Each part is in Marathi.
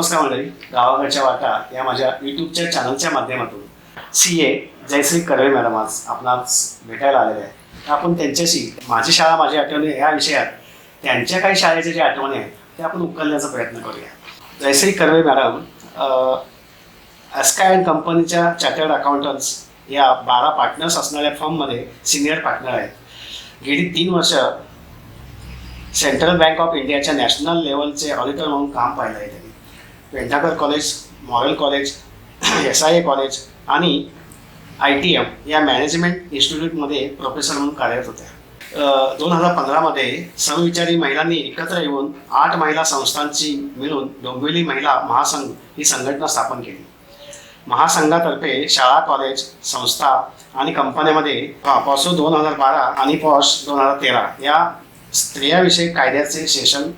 नमस्कार मंडळी गावाकडच्या वाटा या माझ्या यूट्यूबच्या चॅनलच्या माध्यमातून. C A Jayashree Karve madam आज आपणास भेटायला आलेले आहे आपण त्यांच्याशी माझी शाळा माझी आठवणी या विषयात त्यांच्या काही शाळेच्या ज्या आठवणी आहेत त्या आपण उकलण्याचा प्रयत्न करूया. Jayashree Karve madam Eskay and कंपनीच्या चार्टर्ड अकाउंटंट्स या बारा पार्टनर्स असणाऱ्या फर्ममध्ये सिनियर पार्टनर आहेत. गेली तीन वर्ष सेंट्रल बँक ऑफ इंडियाच्या नॅशनल लेवलचे ऑडिटर म्हणून काम पाहिलं आहे. Pendharkar college model college S I A college आणि आय टी एम या मॅनेजमेंट इन्स्टिट्यूटमध्ये प्रोफेसर म्हणून कार्यरत होत्या. दोन हजार पंधरामध्ये समविचारी महिलांनी एकत्र येऊन आठ महिला संस्थांची मिळून डोंबिवली महिला महासंघ ही संघटना स्थापन केली. महासंघातर्फे शाळा कॉलेज संस्था आणि कंपन्यामध्ये पॉसो दोन हजार बारा आणि पॉस दोन हजार तेरा या स्त्रियाविषयक कायद्याचे सेशन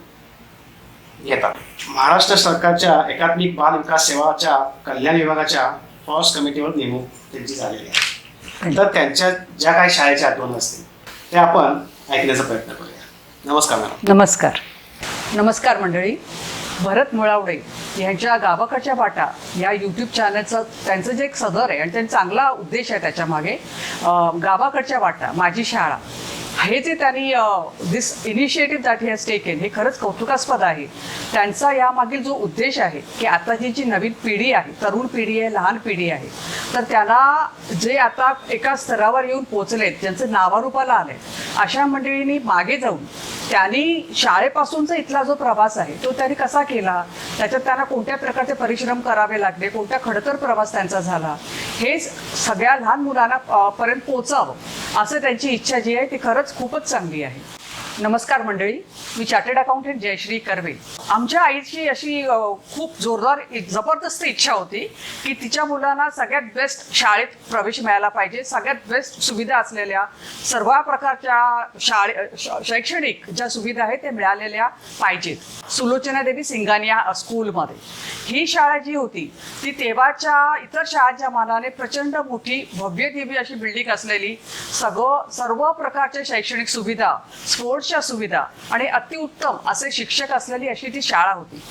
घेतात. महाराष्ट्र सरकारच्या एकात्मिक बाल विकास सेवाच्या कल्याण विभागाच्या फॉस कमिटीवर नेमणूक त्यांची झालेली आहे. तर त्यांच्या ज्या काही शाळेच्या आठवणी असतील त्या आपण ऐकण्याचा प्रयत्न करूया. नमस्कार मॅडम. नमस्कार. नमस्कार मंडळी. भरत मुळावडे यांच्या गावाकडच्या वाटा या यूट्यूब चॅनलचं त्यांचं जे एक सदर आहे आणि त्यांचा चांगला उद्देश आहे त्याच्यामागे गावाकडच्या वाटा माझी शाळा. हे जे त्यांनी this initiative that has taken हे खरंच कौतुकास्पद आहे. त्यांचा यामागील जो उद्देश आहे की आताची जी नवीन पिढी आहे तरुण पिढी आहे लहान पिढी आहे तर त्यांना जे आता एका स्तरावर येऊन पोचलेत ज्यांचं नावारूपाला आले अशा मंडळींनी मागे जाऊन त्यांनी शाळेपासूनचा इथला जो प्रवास आहे तो त्यांनी कसा केला? त्याच्यात त्यांना कोणत्या प्रकारचे परिश्रम करावे लागले? कोणत्या खडतर प्रवास त्यांचा झाला? हे सगळ्या लहान मुलांना पर्यंत पोचावं असं त्यांची इच्छा जी आहे ती खरंच खूपच चांगली आहे. नमस्कार मंडळी. मी चार्टर्ड अकाउंटंट जयश्री कर्वे. आमच्या आईची अशी खूप जोरदार जबरदस्त इच्छा होती की तिच्या मुलांना सगळ्यात बेस्ट शाळेत प्रवेश मिळाला पाहिजे. सगळ्यात बेस्ट सुविधा असलेल्या सर्व प्रकारच्या शाळे शैक्षणिक ज्या सुविधा आहेत त्या मिळालेल्या पाहिजेत. सुलोचना देवी सिंगानिया स्कूलमध्ये. ही शाळा जी होती ती तेव्हाच्या इतर शाळांच्या मानाने प्रचंड मोठी भव्य दिव्य अशी बिल्डिंग असलेली सगळं सर्व प्रकारच्या शैक्षणिक सुविधा स्पोर्ट्स स्पोर्ट्सच्या सुविधा आणि अतिउत्तम असे शिक्षक असलेली अशी ती शाळा होती.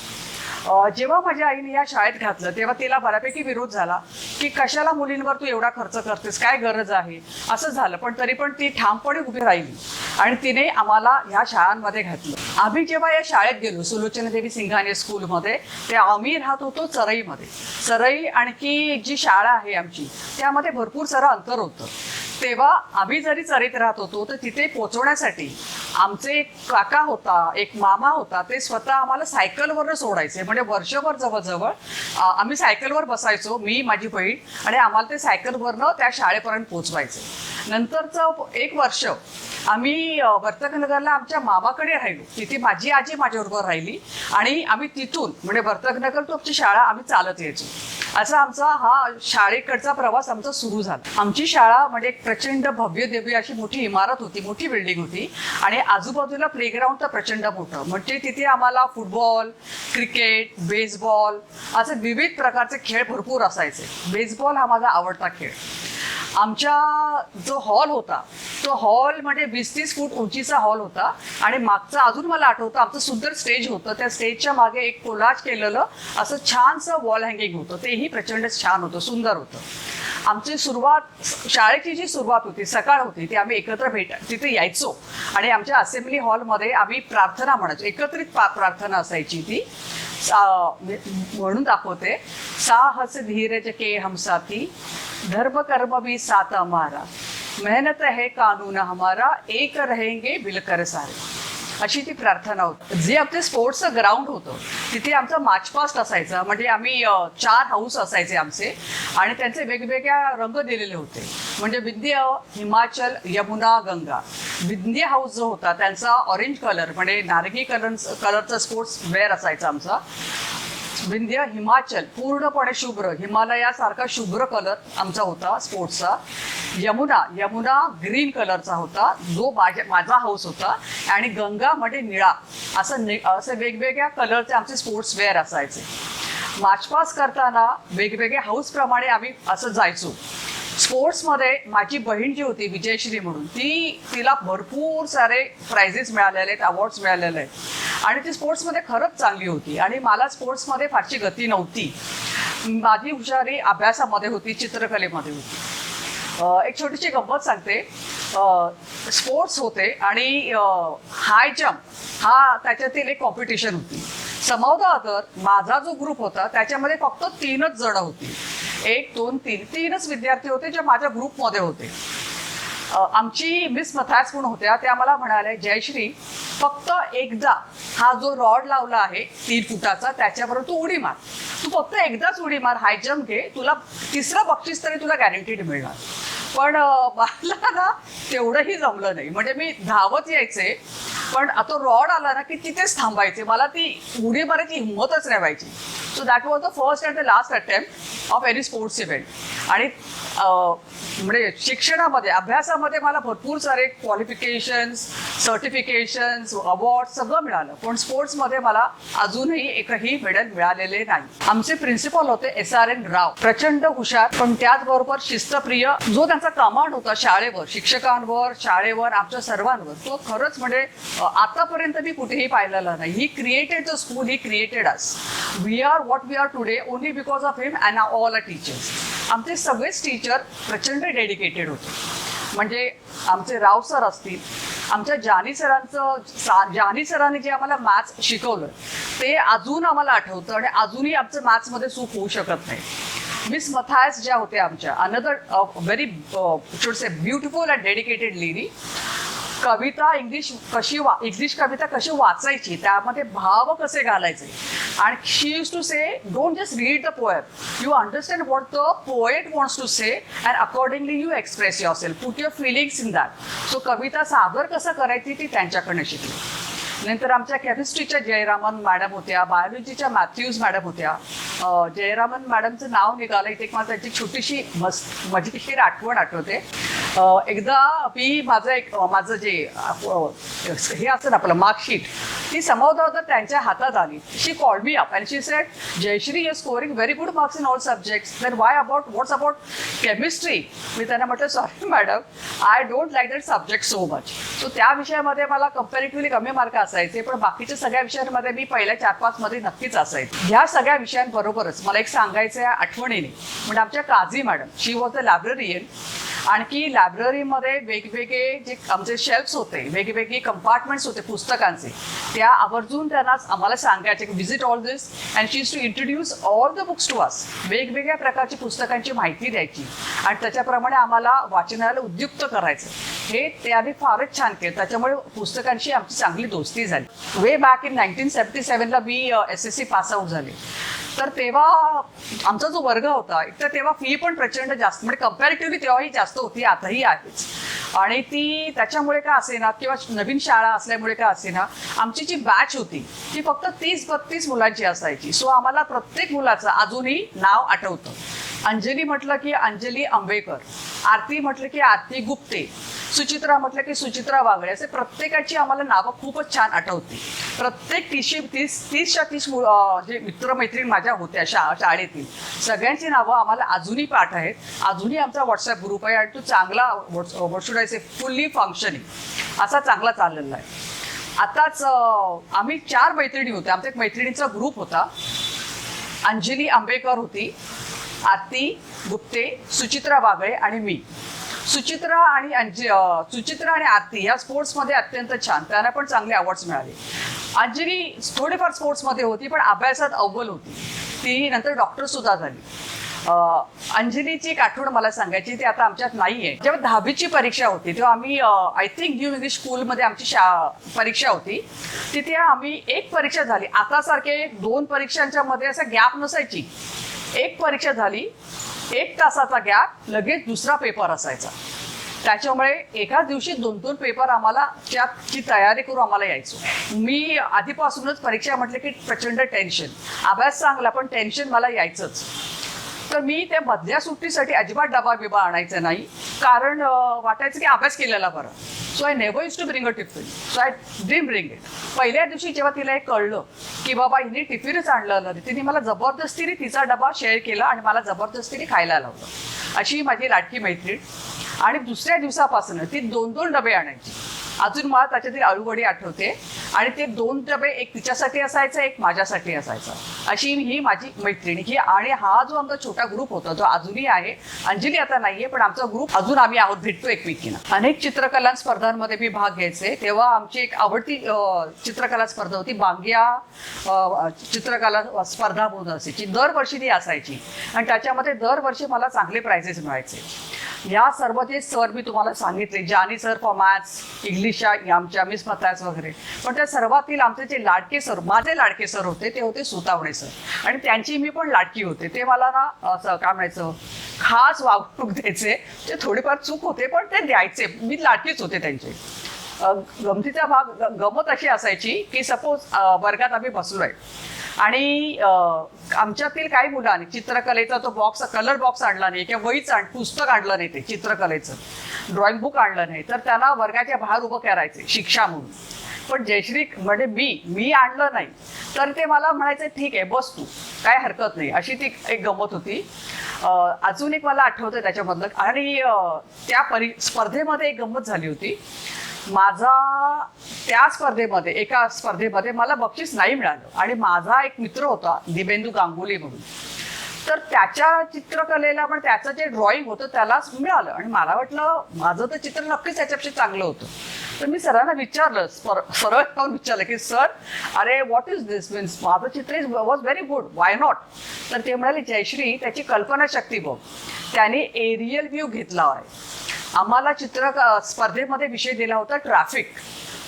जेव्हा माझ्या आईने या शाळेत घातलं तेव्हा तिला बऱ्यापैकी विरोध झाला की कशाला मुलींवर तू एवढा खर्च करतेस? काय गरज आहे? असं झालं पण तरी पण ती ठामपणे उभी राहिली आणि तिने आम्हाला ह्या शाळांमध्ये घातलं. आम्ही जेव्हा या शाळेत गेलो सुलोचना देवी सिंघाने स्कूलमध्ये ते आम्ही राहत होतो चरईमध्ये. चरई आणखी जी शाळा आहे आमची त्यामध्ये भरपूर सारं अंतर होतं. तेव्हा आम्ही जरी चरीत राहत होतो तर तिथे पोचवण्यासाठी आमचे एक काका होता एक मामा होता ते स्वतः आम्हाला सायकलवरनं सोडायचे. म्हणजे वर्षभर जवळजवळ आम्ही सायकलवर बसायचो मी माझी बहीण आणि आम्हाला ते सायकलवरनं त्या शाळेपर्यंत पोहोचवायचे नंतरचं एक वर्ष आम्ही वर्तकनगरला आमच्या मामाकडे राहिलो. तिथे माझी आजी माझ्याबरोबर राहिली आणि आम्ही तिथून म्हणजे वर्तकनगर टू आमची शाळा आम्ही चालत यायचो. असा आमचा हा शाळेकडचा प्रवास आमचा सुरू झाला. आमची शाळा म्हणजे एक प्रचंड भव्य देवी अशी मोठी इमारत होती मोठी बिल्डिंग होती आणि आजूबाजूला प्लेग्राऊंड तर प्रचंड मोठं. म्हणजे तिथे आम्हाला फुटबॉल क्रिकेट बेसबॉल असे विविध प्रकारचे खेळ भरपूर असायचे. बेसबॉल हा माझा आवडता खेळ. आमच्या जो हॉल होता तो हॉल म्हणजे वीस तीस फूट उंचीचा हॉल होता आणि मागचं अजून मला आठवतं आमचं सुंदर स्टेज होतं. त्या स्टेजच्या मागे एक कोलाज केलेलं असं छानसं वॉल हँगिंग होतं. तेही प्रचंड छान होतं सुंदर होतं. आमची सुरुवात शाळेची जी सुरुवात होती सकाळ होती ती आम्ही एकत्र भेट तिथे यायचो. आणि आमच्या असेंब्ली हॉलमध्ये आम्ही प्रार्थना म्हणायचो एकत्रित प्रार्थना असायची ती. सा- म्हणजे म्हणून दाखवते. साहस धीरज के हम साथी धर्म कर्म भी साथ हमारा. मेहनत है कानून हमारा एक रहेंगे बिलकर सारे. अशी ती प्रार्थना होती. जे आपले स्पोर्ट्सचं ग्राउंड होतं तिथे आमचा मार्चपास्ट असायचा. म्हणजे आम्ही चार हाऊस असायचे आमचे आणि त्यांचे वेगवेगळ्या रंग दिलेले होते. म्हणजे विंध्य हिमाचल यमुना गंगा. विंध्य हाऊस जो होता त्यांचा ऑरेंज कलर म्हणजे नारंगी कलर कलरचा स्पोर्ट्स वेअर असायचा आमचा. विंध्य हिमाचल पूर्णपणे शुभ्र. हिमालयासारखा शुभ्र कलर आमचा होता स्पोर्ट्सचा यमुना यमुना ग्रीन कलरचा होता. जो माझ्या माझा हाऊस होता. आणि गंगा म्हणजे निळा. असं नि असं वेगवेगळ्या कलरचे आमचे स्पोर्ट्स वेअर असायचे. मार्चपास करताना वेगवेगळ्या हाऊसप्रमाणे आम्ही असं जायचो. स्पोर्ट्समध्ये माझी बहीण जी होती विजयश्री म्हणून ती तिला भरपूर सारे प्राइजेस मिळालेले आहेत अवॉर्ड्स मिळालेले आहेत. आणि ती स्पोर्ट्समध्ये खरंच चांगली होती. आणि मला स्पोर्ट्समध्ये फारशी गती नव्हती. माझी हुशारी अभ्यासामध्ये होती चित्रकलेमध्ये होती. एक छोटीशी गंमत सांगते. स्पोर्ट्स होते आणि हाय जम्प हा त्याच्यातील एक कॉम्पिटिशन होती. समावदा अदर माझा जो ग्रुप होता त्याच्यामध्ये फक्त तीनच जण होती. एक दोन तीन तीनच विद्यार्थी होते जे माझ्या ग्रुपमध्ये होते. आमची मिस मथास म्हणून होत्या त्या आम्हाला म्हणाल्या जयश्री फक्त एकदा हा जो रॉड लावला आहे तीन फुटाचा त्याच्याबरोबर तू उडी मार. तू फक्त एकदाच उडी मार हाय जम्प घे तुला तिसरं बक्षीस तरी तुला गॅरंटीड मिळणार. पण मला ना तेवढंही जमलं नाही. म्हणजे मी धावत यायचे पण आता रॉड आला ना की तिथेच थांबायचे. मला ती उडी मारायची हिंमतच नाही व्हायची. So that was the first and the last attempt of any sports event आणि म्हणजे शिक्षणामध्ये अभ्यासामध्ये मला भरपूर सारे क्वालिफिकेशन्स सर्टिफिकेशन्स अवॉर्ड सगळं मिळालं. पण स्पोर्ट्समध्ये मला अजूनही एकही मेडल मिळालेले नाही. आमचे प्रिन्सिपल होते एस आर एन राव. प्रचंड हुशार पण त्याचबरोबर शिस्तप्रिय जो त्यांचा कमांड होता शाळेवर शिक्षकांवर शाळेवर आमच्या सर्वांवर. तो खरंच म्हणजे आतापर्यंत मी कुठेही पाहिलेला नाही. He created the school he created us we are what we are today only because of him and all a teachers आमचे सगळेच टीचर प्रचंड डेडिकेटेड होते. म्हणजे आमचे राव सर असतील आमच्या जानी सरांचं जानी सरांनी जे आम्हाला मॅथ्स शिकवलं ते अजून आम्हाला आठवतं आणि अजूनही आमचं मॅथ्समध्ये चूक होऊ शकत नाही. मिस मथायस ज्या होत्या आमच्या another very should say beautiful and dedicated lady Kavita English कशी वा इंग्लिश कविता कशी वाचायची त्यामध्ये भाव कसे घालायचे? आणि she used to say don't just read the poem you understand what the poet wants to say and accordingly you express yourself put your feelings in that so कविता सादर कसं करायची ती त्यांच्याकडनं शिकली. नंतर आमच्या केमिस्ट्रीच्या जयरामन मॅडम होत्या बायोलॉजीच्या मॅथ्यूज मॅडम होत्या. जयरामन मॅडमचं नाव निघालं इथे एक मला त्यांची छोटीशी मस्त मजेशीर आठवण आठवते. एकदा मी माझं एक माझं जे हे असतं ना आपलं मार्कशीट ती समावता होता त्यांच्या हातात आली. She call me up and she set Jayashree you scoring very good marks in all subjects then why about what's about chemistry मी त्यांना म्हटलं sorry madam I don't like that subject so much so त्या विषयामध्ये मला कम्पॅरेटिव्हली कमी मार्क असायचे पण बाकीच्या सगळ्या विषयांमध्ये मी पहिल्या चार पाच मध्ये नक्कीच असायचे. ह्या सगळ्या विषयांबरोबरच मला एक सांगायचं आहे आठवणीने म्हणजे आमच्या Kazi madam she was the librarian आणखी लायब्ररीमध्ये वेगवेगळे जे आमचे शेल्फ्स होते वेगवेगळे कंपार्टमेंट्स होते पुस्तकांचे त्या आवर्जून त्यांना आम्हाला सांगायचे की visit all this and she to introduce all the books to us वेगवेगळ्या प्रकारची पुस्तकांची माहिती द्यायची आणि त्याच्याप्रमाणे आम्हाला वाचनाला उद्युक्त करायचं. हे त्याने फारच छान केलं. त्याच्यामुळे पुस्तकांशी आमची चांगली दोस्ती झाली. Way back in nineteen seventy सेव्हनला me S S C pass out झाले. तर तेव्हा आमचा जो वर्ग होता एक तर तेव्हा फी पण प्रचंड जास्त म्हणजे कम्पॅरेटिव्हली तेव्हाही जास्त होती आताही आहेच. आणि ती त्याच्यामुळे का असेना किंवा नवीन शाळा असल्यामुळे का असेना आमची जी बॅच होती ती फक्त तीस बत्तीस मुलांची असायची. सो आम्हाला प्रत्येक मुलाचं अजूनही नाव आठवतं. अंजली म्हटलं की अंजली आंबेकर आरती म्हटलं की आरती गुप्ते सुचित्रा म्हटलं की सुचित्रा वागळे असे प्रत्येकाची आम्हाला नावं खूपच छान आठवती. प्रत्येक तीसशे तीस तीसच्या तीस जे मित्रमैत्रीण माझ्या होत्या शा शाळेतील सगळ्यांची नावं आम्हाला अजूनही पाठ आहेत. अजूनही आमचा व्हॉट्सअप ग्रुप आहे आणि तो चांगला व्हॉट्सअप फुल्ली फंक्शनिंग असा चांगला चाललेला आहे. आताच आम्ही चार मैत्रिणी होत्या. आमचा एक मैत्रिणीचा ग्रुप होता. अंजली आंबेकर होती. आरती गुप्ते सुचित्रा बागळे आणि मी. सुचित्रा आणि सुचित्रा आणि आरती या स्पोर्ट्समध्ये अत्यंत छान. त्यांना पण चांगले अवॉर्ड्स मिळाले. अंजली थोडेफार स्पोर्ट्समध्ये होती पण अभ्यासात अव्वल होती. ती नंतर डॉक्टर सुद्धा झाली. अंजलीची एक आठवण मला सांगायची ती आता आमच्यात नाही आहे जेव्हा दहावीची परीक्षा होती तेव्हा आम्ही आय थिंक न्यू इंग्लिश स्कूलमध्ये आमची शा परीक्षा होती. तिथे आम्ही एक परीक्षा झाली. आता सारखे दोन परीक्षांच्या मध्ये असं गॅप नसायची. एक परीक्षा झाली एक तासाचा गॅप लगेच दुसरा पेपर असायचा. त्याच्यामुळे एकाच दिवशी दोन दोन पेपर आम्हाला त्याची तयारी करून आम्हाला यायचो. मी आधीपासूनच परीक्षा म्हटलं की प्रचंड टेन्शन अभ्यास चांगला पण टेन्शन मला यायचंच. तर मी त्या मधल्या सुट्टीसाठी अजिबात डबा बिबा आणायचा नाही. कारण वाटायचं की अभ्यास केलेला बरं. So I never is to bring a tiffin so I dream bring it पहिल्या दिवशी जेव्हा तिला हे कळलं की बाबा हिने टिफिनच आणलं नाही तिने मला जबरदस्तीने तिचा डबा शेअर केला आणि मला जबरदस्तीने खायला लावलं. अशी माझी लाटकी मैत्रीण. आणि दुसऱ्या दिवसापासून ती दोन दोन डबे आणायची. अजून मला त्याच्यातील आळूवडी आठवते. आणि ते दोन डबे एक तिच्यासाठी असायचा एक माझ्यासाठी असायचा. अशी ही माझी मैत्रिणी. ही आणि हा जो आमचा छोटा ग्रुप होता जो अजूनही आहे अंजली आता नाहीये पण आमचा ग्रुप अजून आम्ही आहोत भेटतो एकमेकींना अनेक चित्रकला स्पर्धांमध्ये मी भाग घ्यायचे. तेव्हा आमची एक आवडती चित्रकला स्पर्धा होती बांगिया चित्रकला स्पर्धा म्हणून असायची. दरवर्षी ती असायची. आणि त्याच्यामध्ये दरवर्षी मला चांगले प्राइजेस मिळायचे. या सर्व जे सर मी तुम्हाला सांगितले. Jani sir for maths English आमच्या मिस मॅथ्स वगैरे. पण त्या सर्वातील आमचे जे लाडके सर माझे लाडके सर होते ते होते सुतावणे म्हणायचं. आणि त्यांची मी पण लाटकी होते. ते मला ना असं काय म्हणायचं खास वागणूक द्यायचे. ते थोडेफार चूक होते पण ते द्यायचे. मी लाटकीच होते त्यांचे. गमतीचा भाग गमत अशी असायची की सपोज वर्गात आम्ही बसलो आहे आणि आमच्यातील काही मुलांनी चित्रकलेचा तो बॉक्स कलर बॉक्स आणला नाही किंवा वहीच आण पुस्तक आणलं नाही ते चित्रकलेचं. ड्रॉइंग बुक आणलं नाही. तर त्यांना वर्गाच्या बाहेर उभं करायचे शिक्षा म्हणून. पण जयश्री म्हणजे मी मी आणलं नाही. तर ते मला म्हणायचं ठीक आहे बस तू. काय हरकत नाही. अशी ती एक गमत होती. अजून एक मला आठवतं त्याच्यामधलं. आणि त्या परि स्पर्धेमध्ये एक गंमत झाली होती. माझा त्या स्पर्धेमध्ये एका स्पर्धेमध्ये मला बक्षीस नाही मिळालं. आणि माझा एक मित्र होता दिबेंदू गांगुली म्हणून. तर त्याच्या चित्रकलेला पण त्याचं जे ड्रॉइंग होतं त्यालाच मिळालं. आणि मला वाटलं माझं तर चित्र नक्कीच त्याच्यापेक्षा चांगलं होतं. तर मी सरांना विचारलं सरळ जाऊन विचारलं की सर अरे व्हॉट इज दिस मीन्स माझं चित्र is was very good why not तर ते म्हणाले जयश्री त्याची कल्पनाशक्ती बघ. त्याने एरियल व्ह्यू घेतला आहे. आम्हाला चित्र स्पर्धेमध्ये विषय दिला होता ट्रॅफिक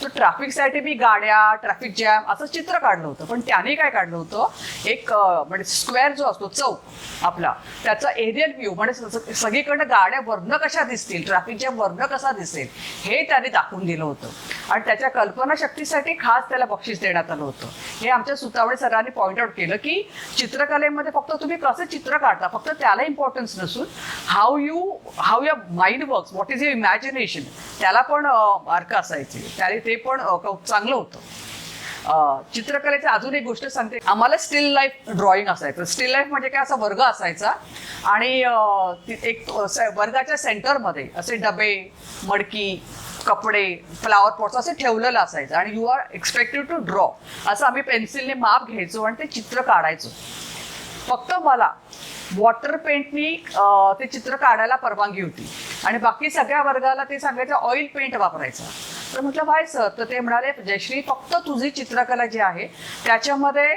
तर ट्रॅफिकसाठी मी गाड्या ट्रॅफिक जॅम असं चित्र काढलं होतं. पण त्याने काय काढलं होतं? एक म्हणजे स्क्वेअर जो असतो चौक आपला त्याचा एरियल व्ह्यू म्हणजे सगळीकडनं सगळीकडे गाड्या वर्ण कशा दिसतील ट्रॅफिक जॅम वर्ण कसा दिसेल हे त्याने दाखवून दिलं होतं. आणि त्याच्या कल्पनाशक्तीसाठी खास त्याला बक्षीस देण्यात आलं होतं. हे आमच्या सुतावडे सरांनी पॉइंट आउट केलं की चित्रकलेमध्ये फक्त तुम्ही कसं चित्र काढता फक्त त्याला इम्पॉर्टन्स नसून how you how your mind works what is your imagination त्याला पण अर्क मार्क असायचे. त्याने ते पण चांगलं होतं. चित्रकलेची अजून एक गोष्ट सांगते. आम्हाला स्टील लाईफ ड्रॉइंग असायचं. स्टील लाईफ म्हणजे काय? असा वर्ग असायचा. आणि एक स- वर्गाच्या सेंटरमध्ये असे डबे मडकी कपडे फ्लावर पॉट्स असं ठेवलेलं असायचं. आणि you are expected to draw असं आम्ही पेन्सिलने माप घ्यायचो आणि ते चित्र काढायचो. फक्त मला वॉटर पेंटनी ते चित्र काढायला परवानगी होती. आणि बाकी सगळ्या वर्गाला ते सांगायचं ऑइल पेंट वापरायचा. तर म्हटलं व्हायचं सर. तर ते म्हणाले जयश्री फक्त तुझी चित्रकला जी आहे त्याच्यामध्ये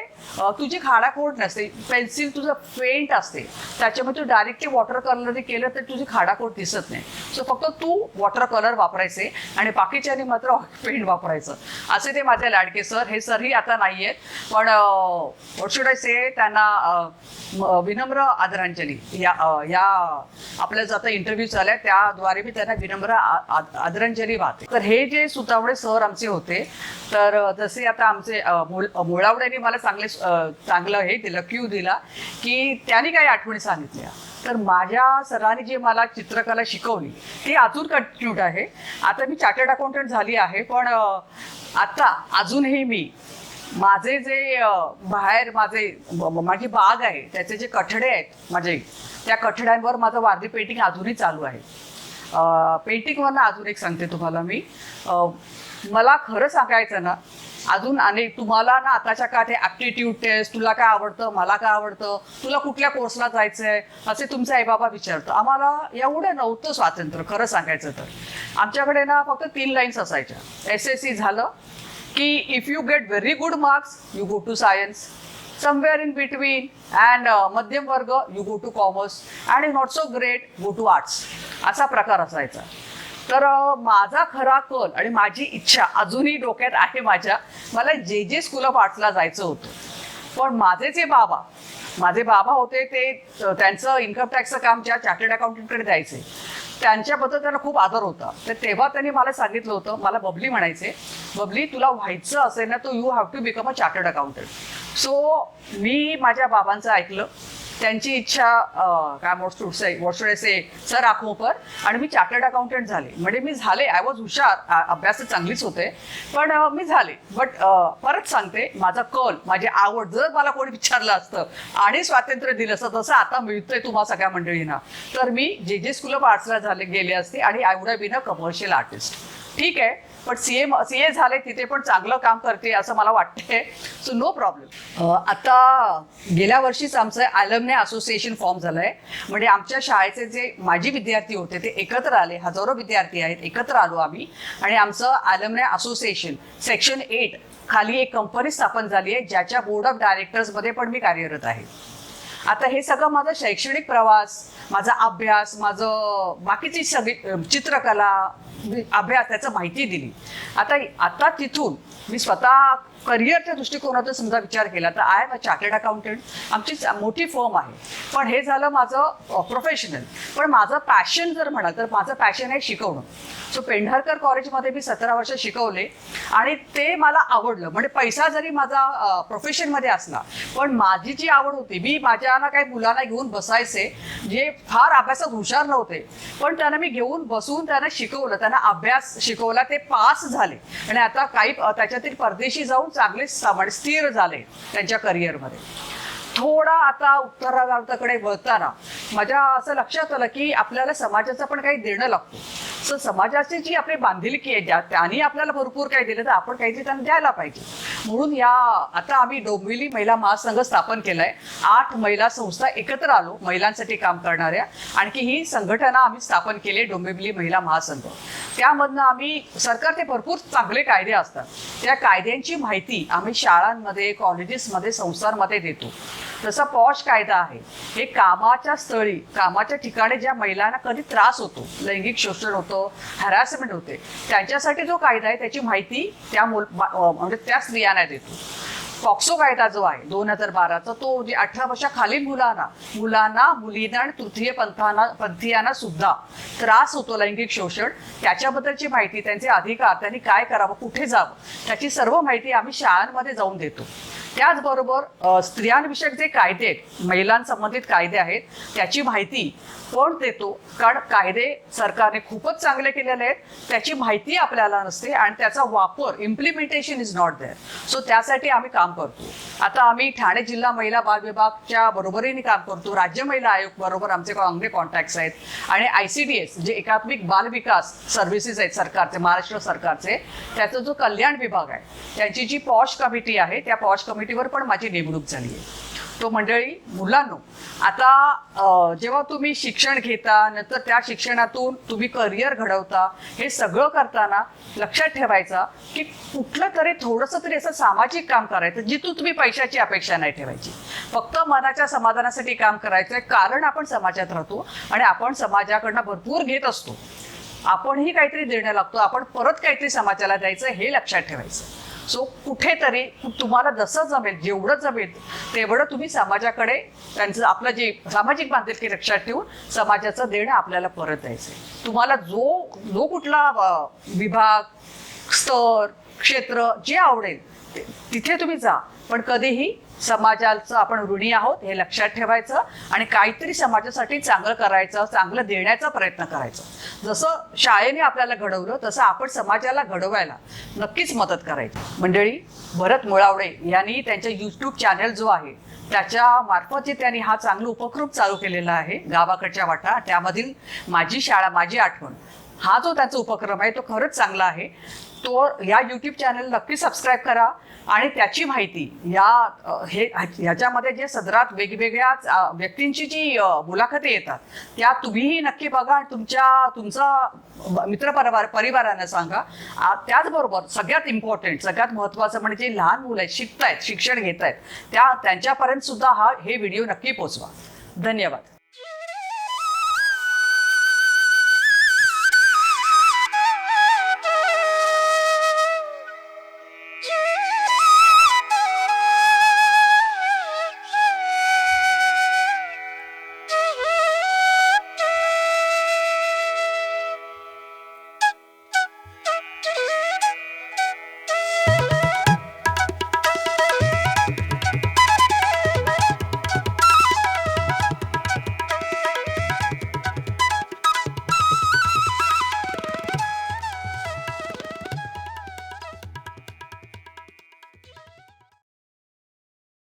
तुझी खाडाखोड नसते. पेन्सिल तुझं फेंट असते. त्याच्यामध्ये तू डायरेक्टली वॉटर कलर केलं तर तुझी खाडाखोड दिसत नाही. सो फक्त तू वॉटर कलर वापरायचे आणि बाकीच्यानी मात्र पेंट वापरायचं. असे ते माझे लाडके सर. हे सरही आता नाही आहेत पण वॉट से त्यांना विनम्र आदरांजली. या या आपल्या जो आता इंटरव्ह्यू चाललाय त्याद्वारे मी त्यांना विनम्र आदरांजली वाहते. तर हे जे सुतावडे सर आमचे होते. तर जसे आता आमचे अं, मुळावड्यांनी मला चांगले चांगलं हे दिलं क्यू दिला की त्यांनी काही आठवणी सांगितल्या. तर माझ्या सरांनी जे मला चित्रकला शिकवली ती अजून कंटिन्यूट आहे. आता मी चार्टर्ड अकाउंटंट झाली आहे पण आता अजूनही मी माझे जे बाहेर माझे माझी बाग आहे त्याचे जे कठडे आहेत माझे त्या कठड्यांवर माझं वारली पेंटिंग अजूनही चालू आहे. पेंटिंगवरनं अजून एक सांगते तुम्हाला मी. मला खरं सांगायचं ना अजून आणि तुम्हाला ना आताच्या काळात ॲप्टिट्यूड टेस्ट तुला काय आवडतं मला काय आवडतं तुला कुठल्या कोर्सला जायचं आहे असे तुमचे आईबाबा विचारतो आम्हाला एवढं नव्हतं स्वातंत्र्य खरं सांगायचं तर. आमच्याकडे ना फक्त तीन लाईन्स असायच्या. एस एस सी झालं की if you get very good marks you go to science somewhere in between and मध्यम वर्ग you go to commerce and not so great go to arts असा प्रकार असायचा. तर माझा खरा कल आणि माझी इच्छा अजूनही डोक्यात आहे माझ्या. मला जे जे स्कूल ऑफ जायचं होतं. पण माझे जे बाबा माझे बाबा होते ते त्यांचं इन्कम टॅक्सचं काम ज्या चार्टर्ड अकाउंटंटकडे द्यायचे त्यांच्याबद्दल त्यांना खूप आदर होता. तर तेव्हा त्यांनी मला सांगितलं होतं मला बबली म्हणायचे बबली तुला व्हायचं असेल ना तो you have to become a chartered accountant so मी माझ्या बाबांचं ऐकलं. त्यांची इच्छा काय वॉट से सर आखो पर. आणि मी चार्टर्ड अकाउंटंट झाले. म्हणजे मी झाले. आय वॉज हुशार. अभ्यास चांगलीच होते. पण मी झाले. बट परत सांगते माझा कल माझी आवड जर मला कोणी विचारलं असतं आणि स्वातंत्र्य दिलं असतं तसं आता मिळतंय तुम्हाला सगळ्या मंडळींना. तर मी जे जे स्कूल ऑफ आर्ट्सला झाले गेले असते आणि I would have been a commercial artist ठीक आहे पण सीए सीए झाले तिथे पण चांगलं काम करते असं मला वाटतंय. सो नो प्रॉब्लेम आता गेल्या वर्षीच आमचं ॲलमने असोसिएशन फॉर्म झालंय. म्हणजे आमच्या शाळेचे जे माजी विद्यार्थी होते ते एकत्र आले. हजारो विद्यार्थी आहेत एकत्र आलो आम्ही. आणि आमचं ॲलमने असोसिएशन सेक्शन एट खाली एक कंपनी स्थापन झाली आहे ज्याच्या बोर्ड ऑफ डायरेक्टर्समध्ये पण मी कार्यरत आहे. आता हे सगळं माझा शैक्षणिक प्रवास माझा अभ्यास माझं बाकीची सगळी चित्रकला अभ्यास त्याचं माहिती दिली. आता आता तिथून मी स्वतः करिअरच्या दृष्टिकोनातून समजा विचार केला तर I am a chartered accountant आमची मोठी फर्म आहे. पण हे झालं माझं प्रोफेशनल पण माझं पॅशन जर म्हणाल तर माझं पॅशन आहे शिकवणं. सो पेंढारकर कॉलेजमध्ये मी सतरा वर्ष शिकवले आणि ते मला आवडलं. म्हणजे पैसा जरी माझा प्रोफेशनमध्ये असला पण माझी जी आवड होती मी माझ्याला काही मुलांना घेऊन बसायचे जे फार अभ्यासात हुशार नव्हते पण त्यांना मी घेऊन बसून त्यांना शिकवलं त्यांना अभ्यास शिकवला ते पास झाले. आणि आता काही त्याच्यातील परदेशी जाऊन चांगले स- स्थिर झाले त्यांच्या करिअरमध्ये. थोडा आता उत्तरार्धाकडे वळताना माझ्या असं लक्षात आलं की आपल्याला समाजाचं पण काही देणं लागतो. तर समाजाची जी आपली बांधिलकी आहे ज्या त्यांनी आपल्याला भरपूर काही दिलं तर आपण काहीतरी त्यांना द्यायला पाहिजे. म्हणून या आता आम्ही डोंबिवली महिला महासंघ स्थापन केलाय. आठ महिला संस्था एकत्र आलो महिलांसाठी काम करणाऱ्या. आणखी ही संघटना आम्ही स्थापन केली डोंबिवली महिला महासंघ. त्यामधनं आम्ही सरकारचे भरपूर चांगले कायदे असतात. त्या कायद्यांची माहिती आम्ही शाळांमध्ये कॉलेजेसमध्ये संस्थांमध्ये देतो. जसा पॉश कायदा आहे. हे कामाच्या स्थळी कामाच्या ठिकाणी ज्या महिलांना कधी त्रास होतो लैंगिक शोषण होतं हॅरासमेंट होते त्यांच्यासाठी जो कायदा आहे त्याची माहिती त्या मुल म्हणजे त्या स्त्रियांना देतो. पॉक्सो कायदा जो आहे दोन हजार बाराचा तो म्हणजे अठरा वर्षाखालील मुलांना मुलांना मुलींना आणि तृतीय पंथांना पंथीयांना सुद्धा त्रास होतो लैंगिक शोषण त्याच्याबद्दलची माहिती त्यांचे अधिकार त्यांनी काय करावं कुठे जावं त्याची सर्व माहिती आम्ही शाळांमध्ये जाऊन देतो. त्याचबरोबर स्त्रियांविषयक जे कायदे आहेत महिलांसंबंधित कायदे आहेत त्याची माहिती कोण देतो? कारण कायदे सरकारने खूपच चांगले केलेले आहेत. त्याची माहिती आपल्याला नसते आणि त्याचा वापर implementation is not there so त्यासाठी आम्ही काम करतो. आता आम्ही ठाणे जिल्हा महिला बाल विभागच्या बरोबरीने काम करतो. राज्य महिला आयोग बरोबर आमचे चांगले कॉन्टॅक्ट आहेत. आणि आय सी डी एस जे एकात्मिक बाल विकास सर्व्हिसेस आहेत सरकारचे महाराष्ट्र सरकारचे त्याचा जो कल्याण विभाग आहे त्यांची जी पॉश कमिटी आहे त्या पॉश कमिटी कमिटीवर पण माझी नेमणूक झाली आहे. तो मंडळी मुलांनो आता जेव्हा तुम्ही शिक्षण घेता नंतर त्या शिक्षणातून तुम्ही करिअर घडवता हे सगळं करताना लक्षात ठेवायचा की कुठलं तरी थोडंसं तरी असं सामाजिक काम करायचं जिथून तुम्ही पैशाची अपेक्षा नाही ठेवायची. फक्त मनाच्या समाधानासाठी काम करायचं कारण आपण समाजात राहतो आणि आपण समाजाकडनं भरपूर घेत असतो. आपणही काहीतरी देणं लागतो आपण परत काहीतरी समाजाला द्यायचं हे लक्षात ठेवायचं. सो कुठेतरी तुम्हाला जसं जमेल जेवढं जमेल तेवढं तुम्ही समाजाकडे त्यांचं आपलं जे सामाजिक बांधिलकी लक्षात ठेवून समाजाचं देणं आपल्याला परत द्यायचं तुम्हाला जो जो कुठला विभाग स्तर क्षेत्र जे आवडेल तिथे तुम्ही जा. पण कधीही समाजाचं आपण ऋणी आहोत हे लक्षात ठेवायचं आणि काहीतरी समाजासाठी चांगलं करायचं चांगलं देण्याचा प्रयत्न करायचा. जसं शाळेने आपल्याला घडवलं तसं आपण समाजाला घडवायला नक्कीच मदत करायची. मंडळी भरत मुळावडे यांनी त्यांच्या यूट्यूब चॅनल जो आहे त्याच्या मार्फत त्यांनी हा चांगला उपक्रम चालू केलेला आहे गावाकडच्या वाटा. त्यामधील माझी शाळा माझी आठवण हा जो त्यांचा उपक्रम आहे तो खरंच चांगला आहे. तो या यूट्यूब चॅनल नक्की सबस्क्राईब करा आणि त्याची माहिती या हे ह्याच्यामध्ये जे सदरात वेगवेगळ्या व्यक्तींची जी मुलाखती येतात त्या तुम्हीही नक्की बघा आणि तुमच्या तुमचा मित्रपरिवार परिवारांना सांगा. आ, त्याचबरोबर सगळ्यात इम्पॉर्टंट सगळ्यात महत्त्वाचं म्हणजे जे लहान मुलं आहेत शिकतायत शिक्षण घेत आहेत त्या त्यांच्यापर्यंत सुद्धा हा हे व्हिडिओ नक्की पोचवा. धन्यवाद.